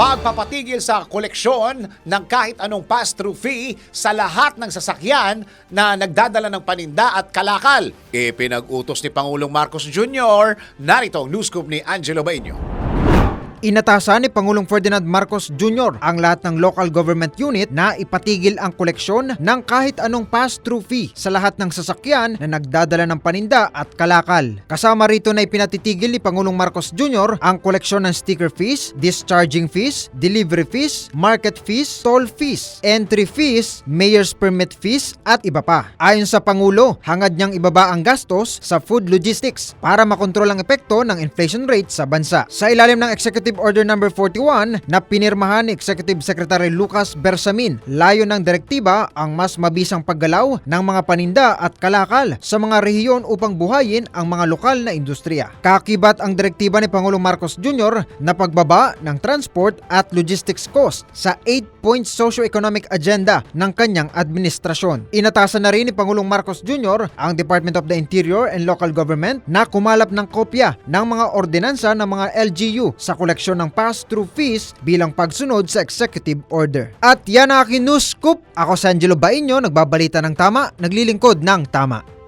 Pagpapatigil sa koleksyon ng kahit anong pass-through fee sa lahat ng sasakyan na nagdadala ng paninda at kalakal. Ipinag-utos ni Pangulong Marcos Jr. Narito ang news scoop ni Angelo Baño. Inatasan ni Pangulong Ferdinand Marcos Jr. ang lahat ng local government unit na ipatigil ang koleksyon ng kahit anong pass-through fee sa lahat ng sasakyan na nagdadala ng paninda at kalakal. Kasama rito na ipinatitigil ni Pangulong Marcos Jr. ang koleksyon ng sticker fees, discharging fees, delivery fees, market fees, toll fees, entry fees, mayor's permit fees at iba pa. Ayon sa Pangulo, hangad niyang ibaba ang gastos sa food logistics para makontrol ang epekto ng inflation rate sa bansa. Sa ilalim ng Executive Order No. 41 na pinirmahan ni Executive Secretary Lucas Bersamin, layo ng direktiba ang mas mabisang paggalaw ng mga paninda at kalakal sa mga rehiyon upang buhayin ang mga lokal na industriya. Kakibat ang direktiba ni Pangulong Marcos Jr. na pagbaba ng transport at logistics cost sa 8-point socio-economic agenda ng kanyang administrasyon. Inatasan na rin ni Pangulong Marcos Jr. ang Department of the Interior and Local Government na kumalap ng kopya ng mga ordinansa ng mga LGU sa koleksyon ng pass-through fees bilang pagsunod sa executive order. At yan ang aking news scoop. Ako si Angelo Bainyo, nagbabalita ng tama, naglilingkod ng tama.